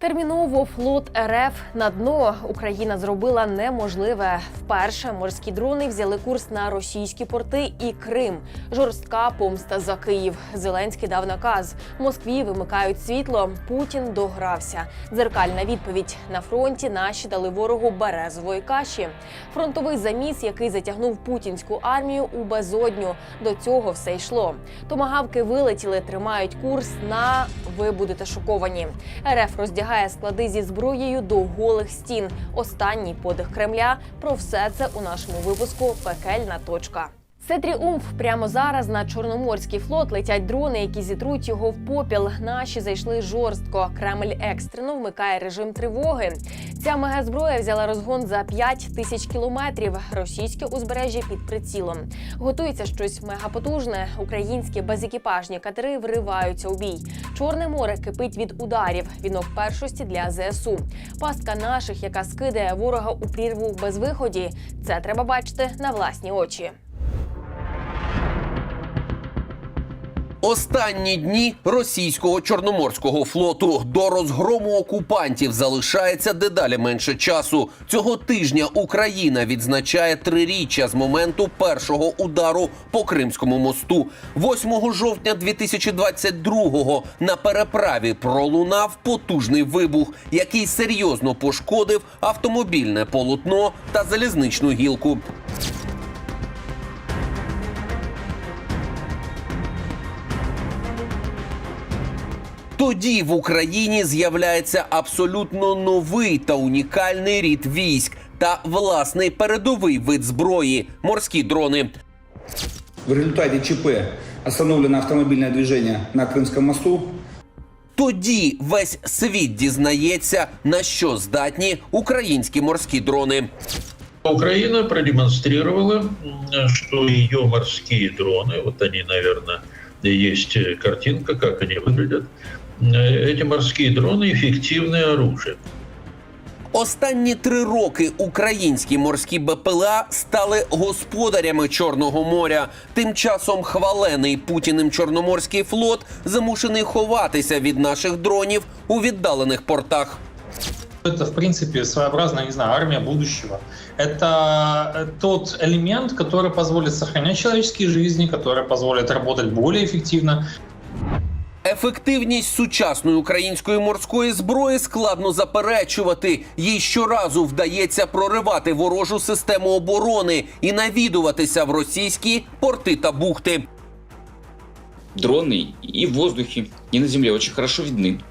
Терміново флот РФ на дно Україна зробила неможливе. Вперше морські дрони взяли курс на російські порти і Крим. Жорстка помста за Київ. Зеленський дав наказ. Москві вимикають світло. Путін догрався. Дзеркальна відповідь на фронті. Наші дали ворогу березової каші. Фронтовий заміс, який затягнув путінську армію у безодню. До цього все йшло. Томагавки вилетіли, тримають курс на ви будете шоковані. РФ роздягає склади зі зброєю до голих стін. Останній подих Кремля. Про все це у нашому випуску Пекельна точка. Це тріумф. Прямо зараз на Чорноморський флот летять дрони, які зітруть його в попіл. Наші зайшли жорстко. Кремль екстрено вмикає режим тривоги. Ця мегазброя взяла розгон за 5 тисяч кілометрів. Російське узбережжя під прицілом. Готується щось мегапотужне. Українські безекіпажні катери вриваються у бій. Чорне море кипить від ударів. Вінок першості для ЗСУ. Пастка наших, яка скидає ворога у прірву в безвиході. Це треба бачити на власні очі. Останні дні російського чорноморського флоту до розгрому окупантів залишається дедалі менше часу. Цього тижня Україна відзначає триріччя з моменту першого удару по Кримському мосту. 8 жовтня 2022-го на переправі пролунав потужний вибух, який серйозно пошкодив автомобільне полотно та залізничну гілку. Тоді в Україні з'являється абсолютно новий та унікальний рід військ та власний передовий вид зброї морські дрони. В результате ЧП остановлено автомобильное движение на Крымском мосту. Тоді весь світ дізнається, на що здатні українські морські дрони. Украина продемонстрировала, м, что ее морские дроны, вот они, наверное, есть э, картинка, как они выглядят. Э, Эти морские дроны эффективное оружие. Останні три роки українські морські БПЛА стали господарями Чорного моря. Тим часом хвалений путіним чорноморський флот зимушений ховатися від наших дронів у віддалених портах. Это, в принципе, своеобразная, не знаю, армия будущего. Это э, тот элемент, который позволит сохранять человеческие жизни, который позволит работать более эффективно. Ефективність сучасної української морської зброї складно заперечувати. Їй щоразу вдається проривати ворожу систему оборони і навідуватися в російські порти та бухти. дроны и в воздухе, и на земле очень хорошо видны.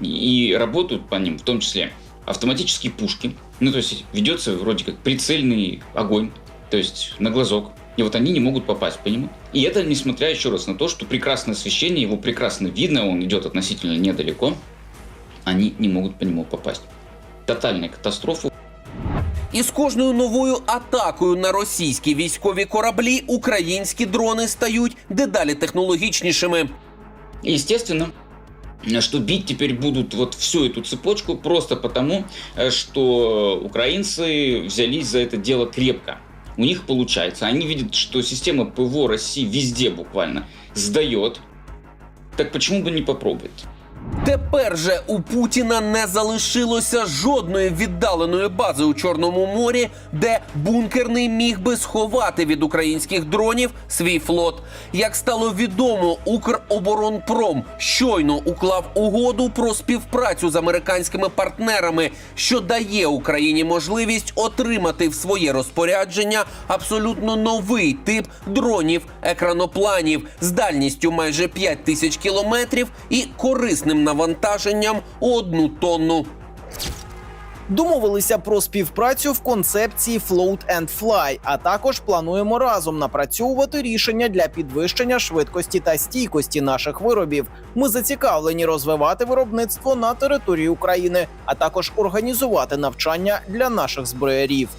И работают по ним в том числе автоматические пушки. Ну, то есть ведется вроде как прицельный огонь, то есть на глазок. И вот они не могут попасть по нему. И это несмотря еще раз на то, что прекрасное освещение, его прекрасно видно, он идет относительно недалеко. Они не могут по нему попасть. Тотальная катастрофа. І з кожною новою атакою на російські військові кораблі українські дрони стають дедалі технологічнішими. И, естественно, что бить теперь будут вот всю эту цепочку просто потому, э, что украинцы взялись за это дело крепко. У них получается. Они видят, что система ПВО России везде буквально сдает. Так почему бы не попробовать? Тепер же у Путіна не залишилося жодної віддаленої бази у Чорному морі, де бункерний міг би сховати від українських дронів свій флот. Як стало відомо, Укроборонпром щойно уклав угоду про співпрацю з американськими партнерами, що дає Україні можливість отримати в своє розпорядження абсолютно новий тип дронів екранопланів з дальністю майже 5 тисяч кілометрів і корисним навантаженням у одну тонну. Домовилися про співпрацю в концепції Float and Fly, а також плануємо разом напрацьовувати рішення для підвищення швидкості та стійкості наших виробів. Ми зацікавлені розвивати виробництво на території України, а також організувати навчання для наших зброярів.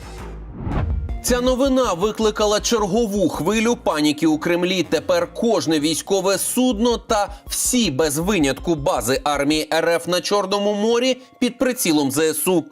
Ця новина викликала чергову хвилю паніки у Кремлі. Тепер кожне військове судно та всі без винятку бази армії РФ на Чорному морі під прицілом ЗСУ.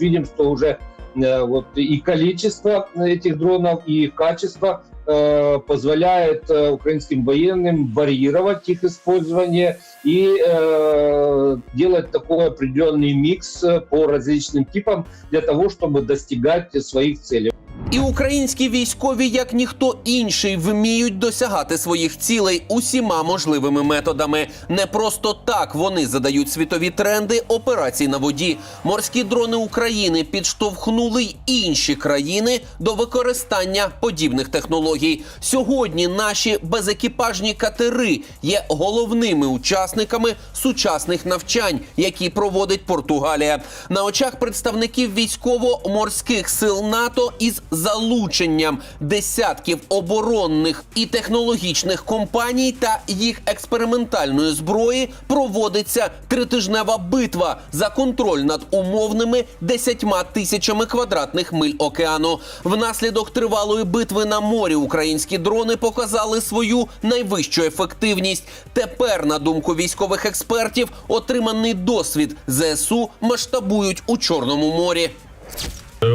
видим, что уже э, вот и количество этих дронов, и их качество э, позволяет э, украинским военным варьировать их использование и э, делать такой определенный микс э, по различным типам для того, чтобы достигать своих целей. І українські військові, як ніхто інший, вміють досягати своїх цілей усіма можливими методами. Не просто так вони задають світові тренди операцій на воді. Морські дрони України підштовхнули й інші країни до використання подібних технологій. Сьогодні наші безекіпажні катери є головними учасниками сучасних навчань, які проводить Португалія. На очах представників військово-морських сил НАТО із залученням десятків оборонних і технологічних компаній та їх експериментальної зброї проводиться тритижнева битва за контроль над умовними десятьма тисячами квадратних миль океану. Внаслідок тривалої битви на морі українські дрони показали свою найвищу ефективність. Тепер, на думку військових експертів, отриманий досвід ЗСУ масштабують у Чорному морі.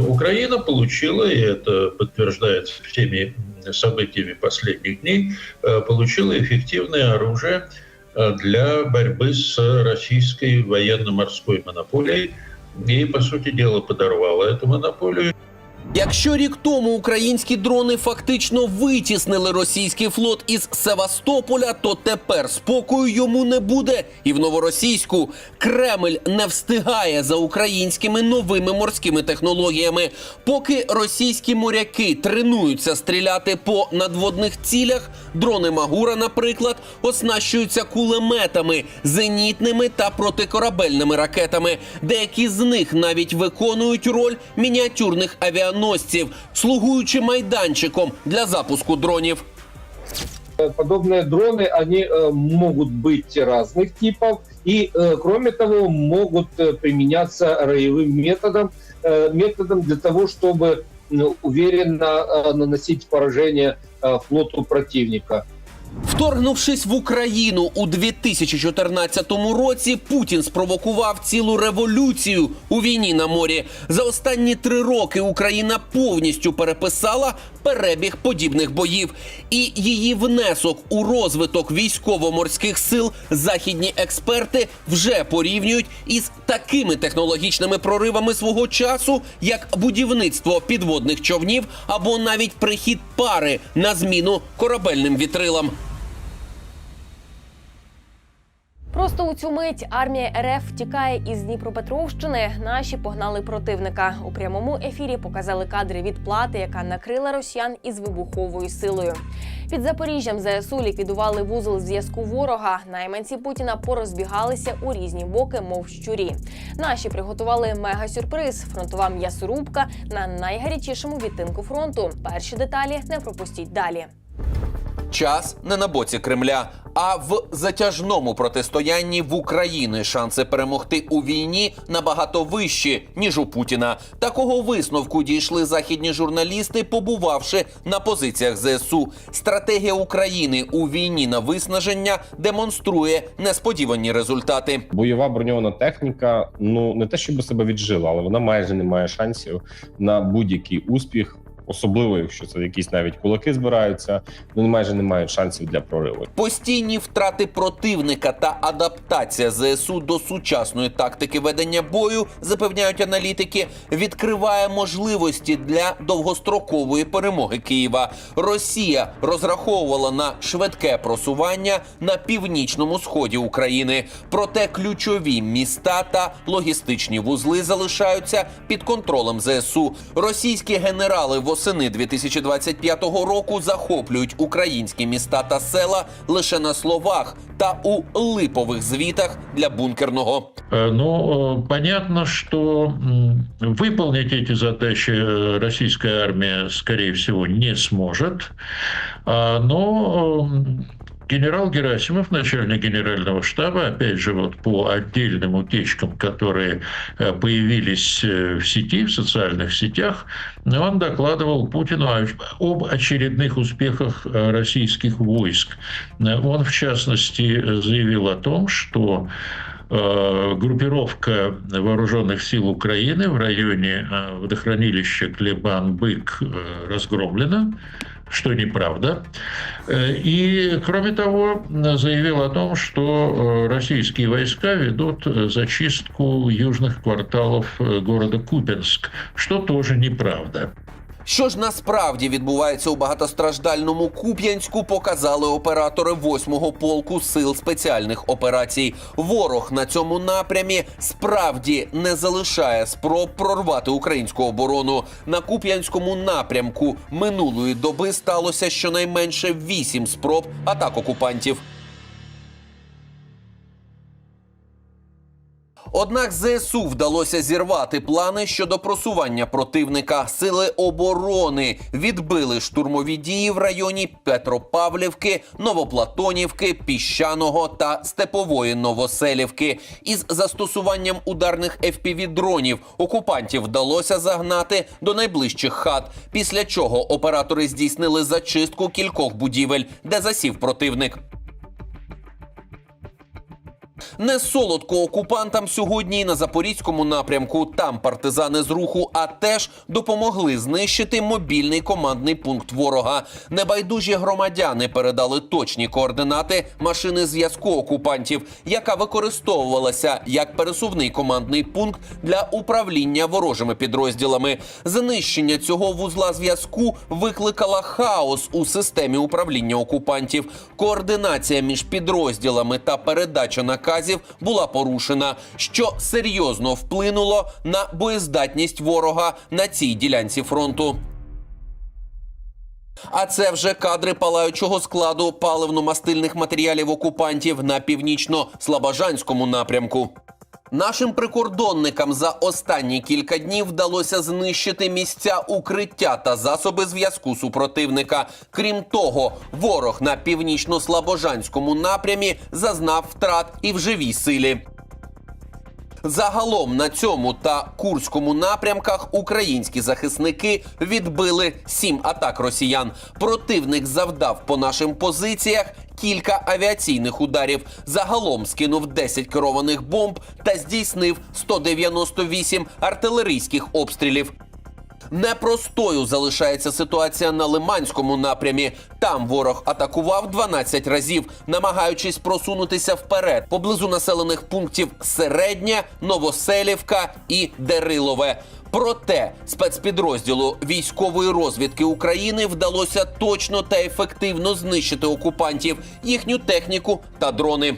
Украина получила, и это подтверждается всеми событиями последних дней, э, получила эффективное оружие э, для борьбы с российской военно-морской монополией и, по сути дела, подорвала эту монополию. Якщо рік тому українські дрони фактично витіснили російський флот із Севастополя, то тепер спокою йому не буде. І в новоросійську Кремль не встигає за українськими новими морськими технологіями. Поки російські моряки тренуються стріляти по надводних цілях, дрони Магура, наприклад, оснащуються кулеметами, зенітними та протикорабельними ракетами. Деякі з них навіть виконують роль мініатюрних авіаносців, слугуючи майданчиком для запуску дронів. Подобные дроны, они могут быть разных типов и, кроме того, могут применяться роевым методом, методом для того, чтобы уверенно наносить поражение флоту противника. Вторгнувшись в Україну у 2014 році, Путін спровокував цілу революцію у війні на морі. За останні три роки Україна повністю переписала перебіг подібних боїв, і її внесок у розвиток військово-морських сил західні експерти вже порівнюють із такими технологічними проривами свого часу, як будівництво підводних човнів або навіть прихід пари на зміну корабельним вітрилам. Просто у цю мить армія РФ втікає із Дніпропетровщини. Наші погнали противника. У прямому ефірі показали кадри відплати, яка накрила росіян із вибуховою силою. Під Запоріжжям ЗСУ ліквідували вузол зв'язку ворога. Найманці Путіна порозбігалися у різні боки, мов щурі. Наші приготували мега-сюрприз. Фронтова м'ясорубка на найгарячішому відтинку фронту. Перші деталі не пропустіть далі. Час не на боці Кремля, а в затяжному протистоянні в Україні шанси перемогти у війні набагато вищі ніж у Путіна. Такого висновку дійшли західні журналісти, побувавши на позиціях ЗСУ. Стратегія України у війні на виснаження демонструє несподівані результати. бойова броньована техніка, ну не те, щоб себе віджила, але вона майже не має шансів на будь-який успіх. Особливо, якщо це якісь навіть кулаки збираються, вони майже не мають шансів для прориву. Постійні втрати противника та адаптація ЗСУ до сучасної тактики ведення бою, запевняють аналітики, відкриває можливості для довгострокової перемоги Києва. Росія розраховувала на швидке просування на північному сході України. Проте ключові міста та логістичні вузли залишаються під контролем ЗСУ. Російські генерали восени 2025 року захоплюють українські міста та села лише на словах та у липових звітах для бункерного. Э, Ну, э, понятно, что м, выполнить эти задачи э, российская армия, скорее всего, не сможет. А, Но м, генерал Герасимов, начальник генерального штаба, опять же, вот по отдельным утечкам, которые э, появились э, в сети, в социальных сетях, он докладывал Путину об очередных успехах э, российских войск. Он, в частности, заявил о том, что группировка вооруженных сил Украины в районе водохранилища Клебан-Бык разгромлена. что неправда. Э, И, кроме того, заявил о том, что э, российские войска ведут э, зачистку южных кварталов э, города Купенск, что тоже неправда. Що ж насправді відбувається у багатостраждальному Куп'янську, показали оператори 8-го полку сил спеціальних операцій. Ворог на цьому напрямі справді не залишає спроб прорвати українську оборону. На Куп'янському напрямку минулої доби сталося щонайменше 8 спроб атак окупантів. Однак ЗСУ вдалося зірвати плани щодо просування противника. Сили оборони відбили штурмові дії в районі Петропавлівки, Новоплатонівки, Піщаного та Степової Новоселівки. Із застосуванням ударних fpv дронів окупантів вдалося загнати до найближчих хат. Після чого оператори здійснили зачистку кількох будівель, де засів противник. Не солодко окупантам сьогодні і на запорізькому напрямку. Там партизани з руху АТЕШ допомогли знищити мобільний командний пункт ворога. Небайдужі громадяни передали точні координати машини зв'язку окупантів, яка використовувалася як пересувний командний пункт для управління ворожими підрозділами. Знищення цього вузла зв'язку викликала хаос у системі управління окупантів. Координація між підрозділами та передача наказів була порушена, що серйозно вплинуло на боєздатність ворога на цій ділянці фронту. А це вже кадри палаючого складу паливно-мастильних матеріалів окупантів на північно-слабожанському напрямку. Нашим прикордонникам за останні кілька днів вдалося знищити місця укриття та засоби зв'язку супротивника. Крім того, ворог на північно-слабожанському напрямі зазнав втрат і в живій силі. Загалом на цьому та курському напрямках українські захисники відбили сім атак росіян. Противник завдав по нашим позиціях кілька авіаційних ударів. Загалом скинув 10 керованих бомб та здійснив 198 артилерійських обстрілів. Непростою залишається ситуація на Лиманському напрямі. Там ворог атакував 12 разів, намагаючись просунутися вперед поблизу населених пунктів Середня, Новоселівка і Дерилове. Проте спецпідрозділу військової розвідки України вдалося точно та ефективно знищити окупантів, їхню техніку та дрони.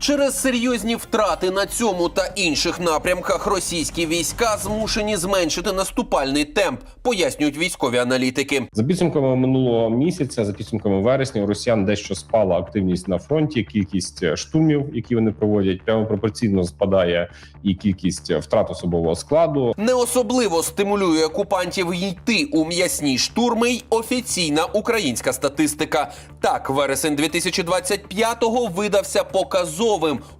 Через серйозні втрати на цьому та інших напрямках російські війська змушені зменшити наступальний темп, пояснюють військові аналітики. За підсумками минулого місяця, за підсумками вересня, у росіян дещо спала активність на фронті. Кількість штурмів, які вони проводять, прямо пропорційно спадає і кількість втрат особового складу. Не особливо стимулює окупантів йти у м'ясні штурми й офіційна українська статистика. Так, вересень 2025-го видався показовим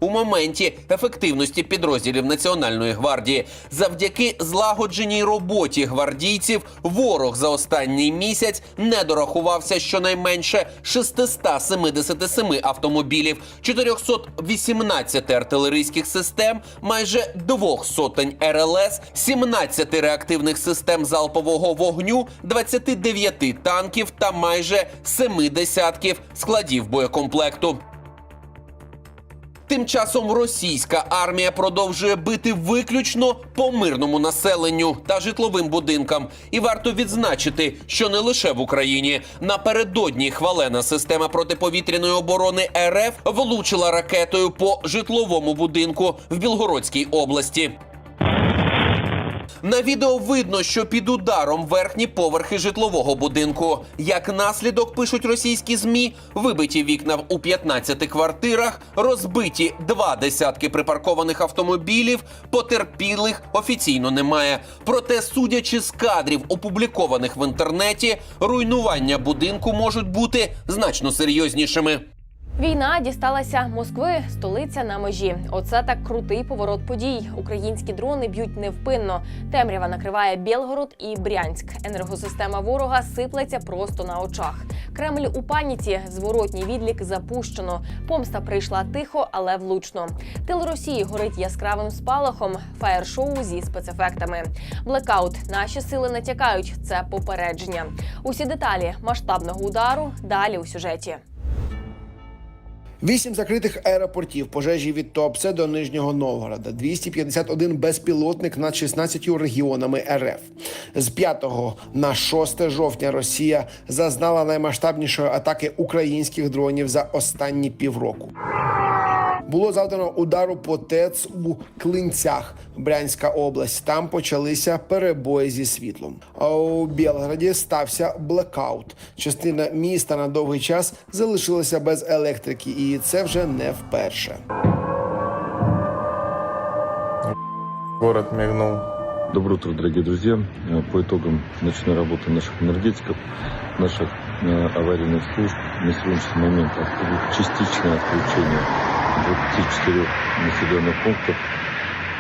у моменті ефективності підрозділів Національної гвардії. Завдяки злагодженій роботі гвардійців ворог за останній місяць не дорахувався щонайменше 677 автомобілів, 418 артилерійських систем, майже двох сотень РЛС, 17 реактивних систем залпового вогню, 29 танків та майже 7 десятків складів боєкомплекту. Тим часом російська армія продовжує бити виключно по мирному населенню та житловим будинкам. І варто відзначити, що не лише в Україні напередодні хвалена система протиповітряної оборони РФ влучила ракетою по житловому будинку в Білгородській області. На відео видно, що під ударом верхні поверхи житлового будинку. Як наслідок пишуть російські змі, вибиті вікна у 15 квартирах, розбиті два десятки припаркованих автомобілів. Потерпілих офіційно немає. Проте, судячи з кадрів, опублікованих в інтернеті, руйнування будинку можуть бути значно серйознішими. Війна дісталася Москви, столиця на межі. Оце так крутий поворот подій. Українські дрони б'ють невпинно. Темрява накриває Білгород і Брянськ. Енергосистема ворога сиплеться просто на очах. Кремль у паніці. Зворотній відлік запущено. Помста прийшла тихо, але влучно. Тил Росії горить яскравим спалахом. Фаєр-шоу зі спецефектами. Блекаут. Наші сили натякають. Це попередження. Усі деталі масштабного удару далі у сюжеті. Вісім закритих аеропортів, пожежі від Туапсе до Нижнього Новгорода, 251 безпілотник над 16 регіонами РФ. З 5 на 6 жовтня Росія зазнала наймасштабнішої атаки українських дронів за останні півроку Було завдано удару по ТЕЦ у Клинцях, Брянська область. Там почалися перебої зі світлом. А у Білграді стався блекаут. Частина міста на довгий час залишилася без електрики, і це вже не вперше. Город мигнул. Доброе утро, дорогие друзья. Э, По итогам ночной работы наших энергетиков, наших э, аварийных служб на сегодняшний момент от- частичное отключение 24 населенных пунктов,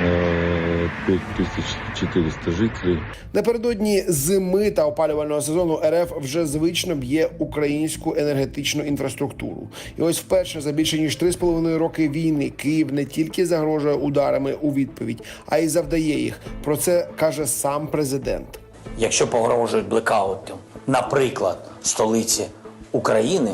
э, 5400 жителей. Напередодні зими та опалювального сезону РФ вже звично б'є українську енергетичну інфраструктуру. І ось вперше за більше ніж 3,5 роки війни Київ не тільки загрожує ударами у відповідь, а й завдає їх. Про це каже сам президент. Якщо погрожують блекаутом, наприклад, столиці України,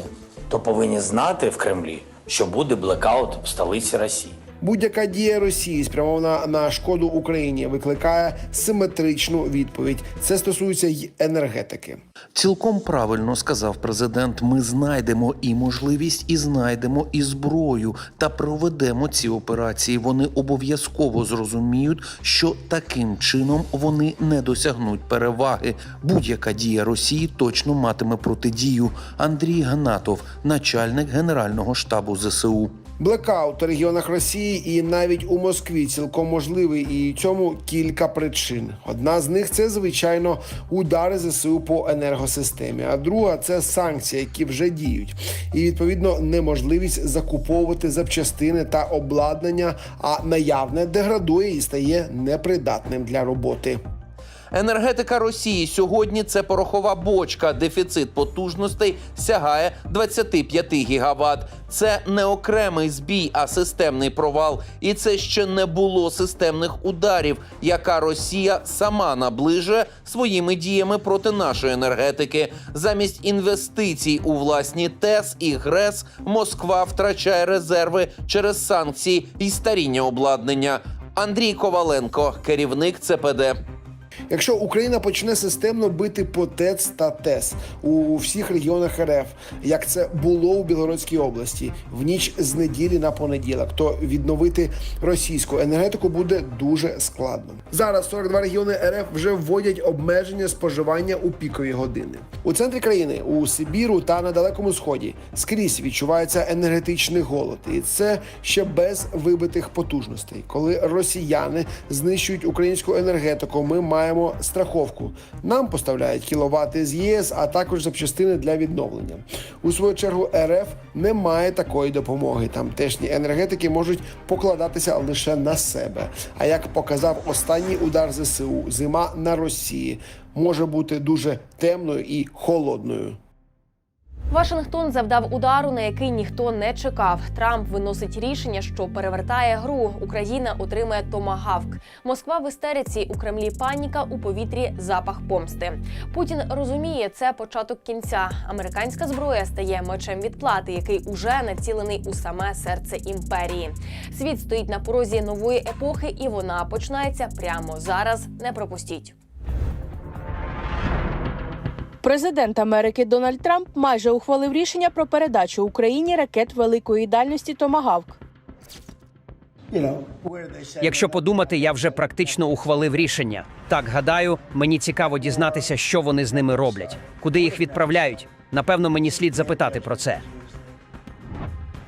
то повинні знати в Кремлі, що буде блекаут в столиці Росії. Будь-яка дія Росії спрямована на шкоду Україні викликає симетричну відповідь. Це стосується й енергетики. Цілком правильно сказав президент. Ми знайдемо і можливість, і знайдемо і зброю та проведемо ці операції. Вони обов'язково зрозуміють, що таким чином вони не досягнуть переваги. Будь-яка дія Росії точно матиме протидію. Андрій Гнатов, начальник генерального штабу ЗСУ. Блекаут у регіонах Росії і навіть у Москві цілком можливий, і цьому кілька причин. Одна з них це звичайно удари ЗСУ по енергосистемі. А друга це санкції, які вже діють, і відповідно неможливість закуповувати запчастини та обладнання, а наявне деградує і стає непридатним для роботи. Енергетика Росії сьогодні це порохова бочка. Дефіцит потужностей сягає 25 гігават. Це не окремий збій, а системний провал. І це ще не було системних ударів, яка Росія сама наближує своїми діями проти нашої енергетики. Замість інвестицій у власні ТЕС і ГРЕС Москва втрачає резерви через санкції і старіння обладнання. Андрій Коваленко, керівник ЦПД. Якщо Україна почне системно бити по ТЕЦ та ТЕС у всіх регіонах РФ, як це було у Білгородській області, в ніч з неділі на понеділок, то відновити російську енергетику буде дуже складно. Зараз 42 регіони РФ вже вводять обмеження споживання у пікові години. У центрі країни, у Сибіру та на далекому сході скрізь відчувається енергетичний голод, і це ще без вибитих потужностей. Коли росіяни знищують українську енергетику, ми маємо страховку. Нам поставляють кіловати з ЄС, а також запчастини для відновлення. У свою чергу РФ не має такої допомоги. Тамтешні енергетики можуть покладатися лише на себе. А як показав останній удар ЗСУ, зима на Росії може бути дуже темною і холодною. Вашингтон завдав удару, на який ніхто не чекав. Трамп виносить рішення, що перевертає гру. Україна отримає томагавк. Москва в істериці у Кремлі паніка у повітрі запах помсти. Путін розуміє, це початок кінця. Американська зброя стає мечем відплати, який уже націлений у саме серце імперії. Світ стоїть на порозі нової епохи, і вона починається прямо зараз. Не пропустіть. Президент Америки Дональд Трамп майже ухвалив рішення про передачу Україні ракет великої дальності Томагавк. Якщо подумати, я вже практично ухвалив рішення. Так гадаю, мені цікаво дізнатися, що вони з ними роблять, куди їх відправляють. Напевно, мені слід запитати про це.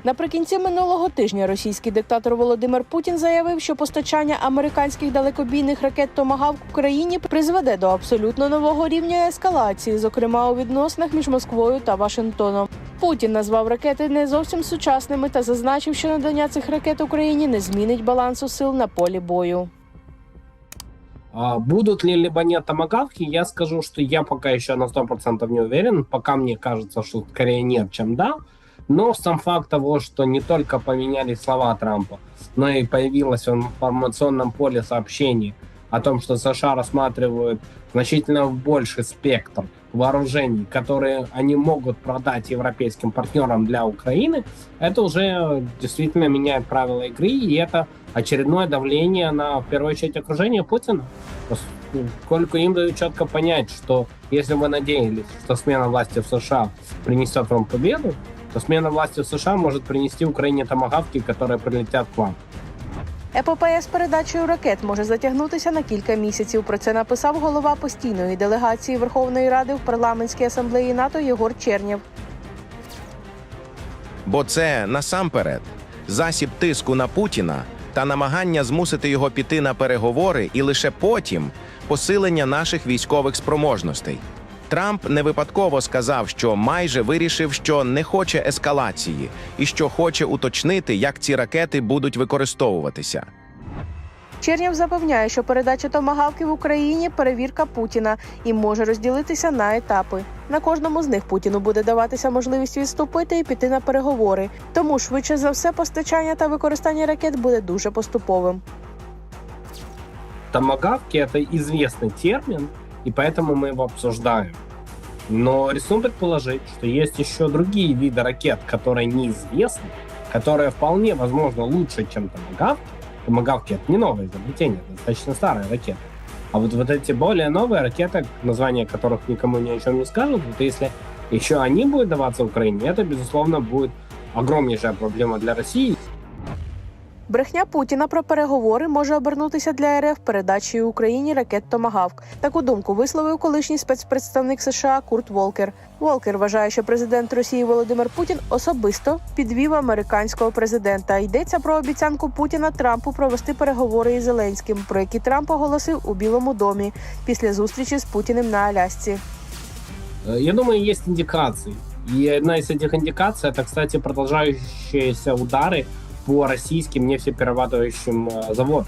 Наприкінці минулого тижня російський диктатор Володимир Путін заявив, що постачання американських далекобійних ракет Томагавк Україні призведе до абсолютно нового рівня ескалації, зокрема у відносинах між Москвою та Вашингтоном. Путін назвав ракети не зовсім сучасними та зазначив, що надання цих ракет Україні не змінить балансу сил на полі бою. Будут ли либо томагавки, я скажу, что я пока еще на 100% не уверен. Пока мне кажется, что скорее нет, чем да. Но сам факт того, что не только поменялись слова Трампа, но и появилось в информационном поле сообщений о том, что США рассматривают значительно больший спектр вооружений, которые они могут продать европейским партнерам для Украины, это уже действительно меняет правила игры, и это очередное давление на, в первую очередь, окружение Путина. Поскольку им дают четко понять, что если вы надеялись, что смена власти в США принесет вам победу, то смена власти в США может принести Украине томагавки, которые прилетят к вам. Епопея з передачею ракет може затягнутися на кілька місяців. Про це написав голова постійної делегації Верховної Ради в парламентській асамблеї НАТО Єгор Чернєв. Бо це насамперед засіб тиску на Путіна та намагання змусити його піти на переговори, і лише потім посилення наших військових спроможностей. Трамп не випадково сказав, що майже вирішив, що не хоче ескалації і що хоче уточнити, як ці ракети будуть використовуватися. Чернєв запевняє, що передача томагавки в Україні перевірка Путіна і може розділитися на етапи. На кожному з них Путіну буде даватися можливість відступити і піти на переговори. Тому швидше за все постачання та використання ракет буде дуже поступовим. Томагавки — это известный термин, и поэтому мы его обсуждаем. Но рискну предположить, что есть еще другие виды ракет, которые неизвестны, которые вполне возможно лучше, чем томагавки. Томагавки — это не новое изобретение, это достаточно старая ракета. А вот, вот эти более новые ракеты, названия которых никому ни о чем не скажут, вот если еще они будут даваться Украине, это, безусловно, будет огромнейшая проблема для России. Брехня Путіна про переговори може обернутися для РФ передачею Україні ракет Томагавк. Таку думку висловив колишній спецпредставник США Курт Волкер. Волкер вважає, що президент Росії Володимир Путін особисто підвів американського президента. Йдеться про обіцянку Путіна Трампу провести переговори із Зеленським, про які Трамп оголосив у Білому домі після зустрічі з Путіним на Алясці. Э, Я думаю, есть индикации. И одна из этих индикаций это, кстати, продолжающиеся удары По российским нефтеперерабатывающим э, заводам.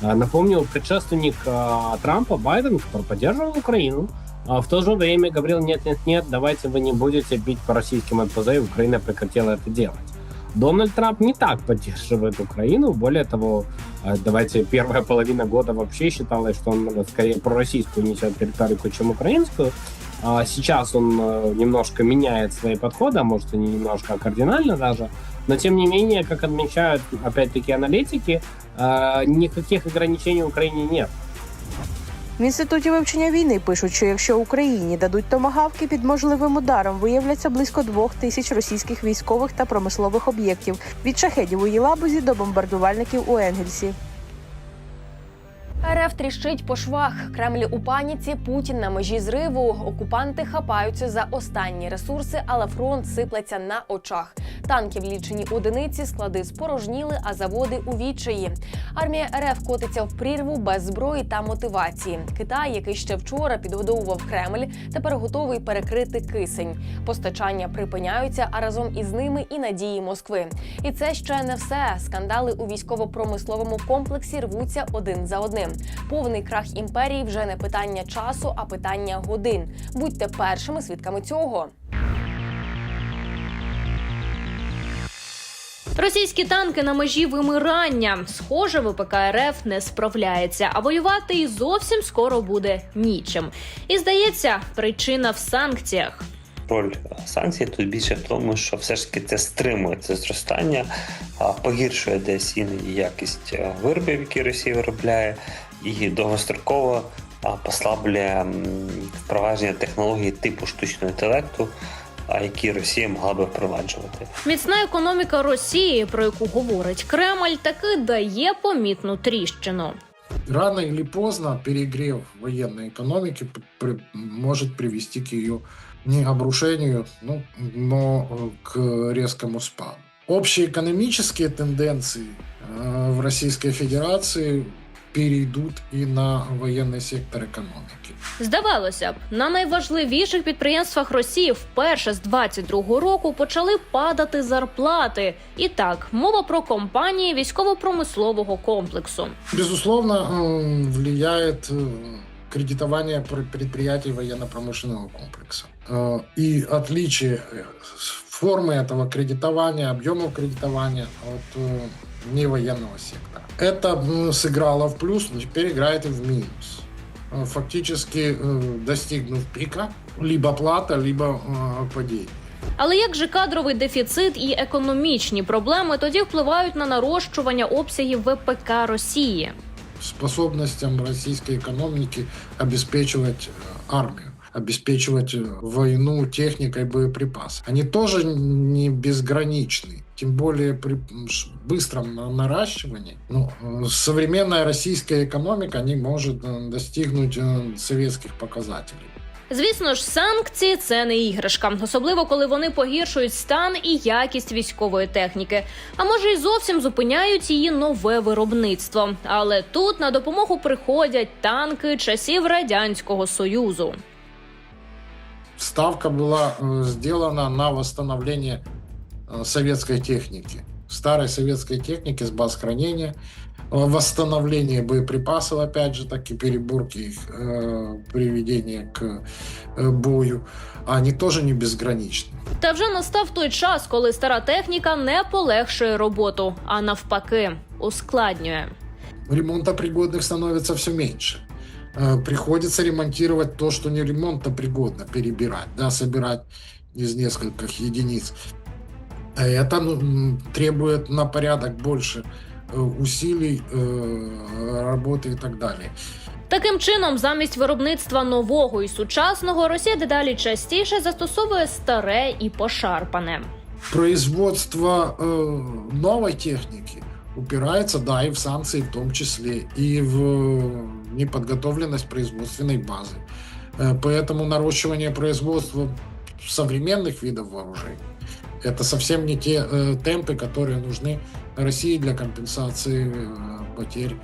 Э, Напомню, предшественник э, Трампа, Байден, который поддерживал Украину, в то же время говорил, нет-нет-нет, давайте вы не будете бить по российским НПЗ, и Украина прекратила это делать. Дональд Трамп не так поддерживает Украину. Более того, давайте первая половина года вообще считалось, что он скорее пророссийскую несет риторику, чем украинскую. А Сейчас он немножко меняет свои подходы, а может и не немножко, а кардинально даже. Но тем не менее, как отмечают опять-таки аналитики, никаких ограничений Украине нет. В інституті вивчення війни пишуть, що якщо Україні дадуть томагавки, під можливим ударом виявляться близько двох тисяч російських військових та промислових об'єктів від шахедів у Єлабузі до бомбардувальників у Енгельсі. РФ тріщить по швах. Кремль у паніці, Путін на межі зриву. Окупанти хапаються за останні ресурси, але фронт сиплеться на очах. Танків лічені одиниці, склади спорожніли, а заводи у відчаї. Армія РФ котиться в прірву без зброї та мотивації. Китай, який ще вчора підгодовував Кремль, тепер готовий перекрити кисень. Постачання припиняються, а разом із ними і надії Москви. І це ще не все. Скандали у військово-промисловому комплексі рвуться один за одним. Повний крах імперії вже не питання часу, а питання годин. Будьте першими свідками цього. Російські танки на межі вимирання. Схоже, ВПК РФ не справляється, а воювати і зовсім скоро буде нічим. І здається, причина в санкціях. Роль санкцій тут більше в тому, що все ж таки це стримує це зростання, погіршує десь іноді якість е, виробів, які Росія виробляє, і довгостроково послаблює впровадження технологій типу штучного інтелекту, а, які Росія могла би впроваджувати. Міцна економіка Росії, про яку говорить Кремль, таки дає помітну тріщину. Рано или поздно перегрев военной экономики п- при- может привести к ее не обрушению, ну, но э, к резкому спаду. Общие экономические тенденции э, в Российской Федерации перейдут и на военный сектор экономики. Здавалося б, на найважливіших підприємствах Росії вперше з 22-го року почали падати зарплати. І так, мова про компанії військово-промислового комплексу. Безусловно, м, влияет э, кредитование пр- предприятий военно-промышленного комплекса. Э, И отличие э, с формы этого кредитования, объемов кредитования от э, невоенного сектора. Это м, сыграло в плюс, но теперь играет и в минус. Э, Фактически э, достигнув пика, либо плата, либо э, падение. Але як же кадровий дефіцит і економічні проблеми тоді впливають на нарощування обсягів ВПК Росії? способностям российской экономики обеспечивать э, армию, обеспечивать э, войну техникой, боеприпасами. Они тоже не безграничны. Тем более при м, ш- быстром на- наращивании. Ну, э, современная российская экономика не может э, достигнуть э, советских показателей. Звісно ж, санкції це не іграшка, особливо коли вони погіршують стан і якість військової техніки. А може, й зовсім зупиняють її нове виробництво. Але тут на допомогу приходять танки часів радянського союзу. ставка была э, сделана на восстановление э, советской техники, старой советской техники с баз хранения, э, восстановление боеприпасов, опять же, таки переборки их, э, приведение к э, бою, они тоже не безграничны. Та вже настав той час, коли стара техніка не полегшує роботу, а навпаки, ускладнює. Ремонтопригодных становится все меньше. Э, Приходится ремонтировать то, что не ремонтопригодно, перебирать, да, собирать из нескольких единиц. Э, Это ну, м, требует на порядок больше э, усилий, э, работы и так далее. Таким чином, замість виробництва нового і сучасного, Росія дедалі частіше застосовує старе і пошарпане. Производство э, новой техники упирается, да, и в санкции в том числе, и в э, неподготовленность производственной базы. Э, Поэтому наращивание производства современных видов вооружений это совсем не те э, темпы, которые нужны России для компенсации э, потерь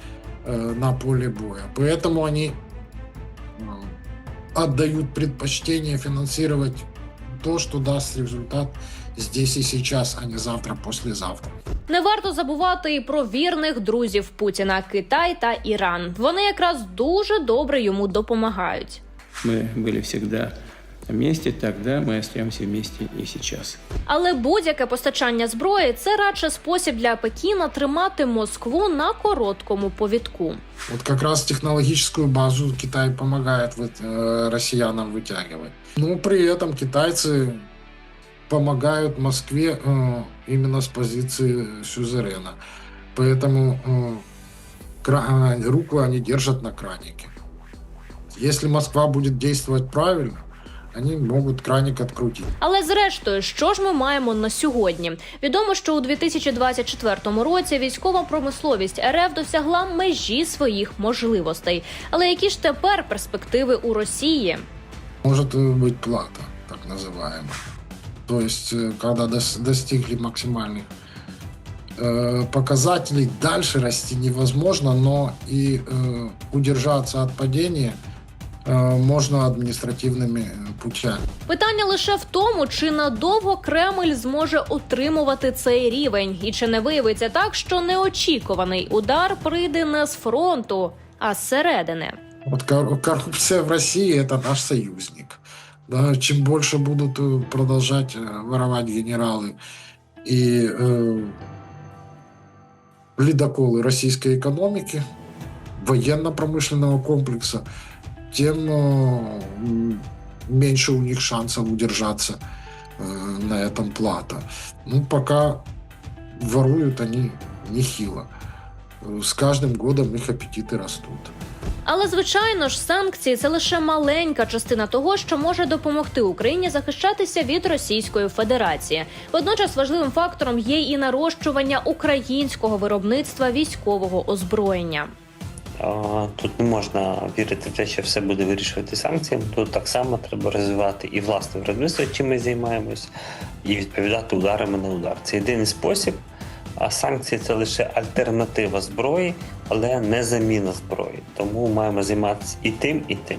э, на поле боя. Поэтому они э, отдают предпочтение финансировать то, что даст результат здесь и сейчас, а не завтра, послезавтра. Не варто забувати і про вірних друзів Путіна Китай та Іран. Вони якраз дуже добре йому допомагають. Мы были всегда вместе тогда, мы остаемся вместе и сейчас. Але будь-яке постачання зброї це радше спосіб для Пекіна тримати Москву на короткому повідку. Вот как раз технологическую базу Китай помогает вы- э, россиянам вытягивать. Но при этом китайцы помогают Москве э, именно с позиции сюзерена. Поэтому э, кра- э, руку они держат на кранике. Если Москва будет действовать правильно, они могут краник открутить. Але зрештою, що ж ми маємо на сьогодні? Відомо, що у 2024 році військова промисловість РФ досягла межі своїх можливостей. Але які ж тепер перспективи у Росії? Может э, быть плата, так называемая. То есть, э, когда дос- достигли максимальных э, показателей, дальше расти невозможно, но и э, удержаться от падения э, можно административными э, путями. Питання лише в тому, чи надовго Кремль зможе утримувати цей рівень, і чи не виявиться так, що неочікуваний удар прийде не з фронту, а зсередини. Вот кор- коррупция в России это наш союзник. Да, чем больше будут э, продолжать э, воровать генералы и э, ледоколы российской экономики, военно-промышленного комплекса, тем э, м, меньше у них шансов удержаться э, на этом плато. Ну, пока воруют они нехило. Э, С каждым годом их аппетиты растут. Але звичайно ж, санкції це лише маленька частина того, що може допомогти Україні захищатися від Російської Федерації. Водночас важливим фактором є і нарощування українського виробництва військового озброєння. Тут не можна вірити в те, що все буде вирішувати санкціями. Тут так само треба розвивати і власне виробництво, чим ми займаємось, і відповідати ударами на удар. Це єдиний спосіб А санкції це лише альтернатива зброї, але не заміна зброї. Тому маємо займатися і тим, і тим.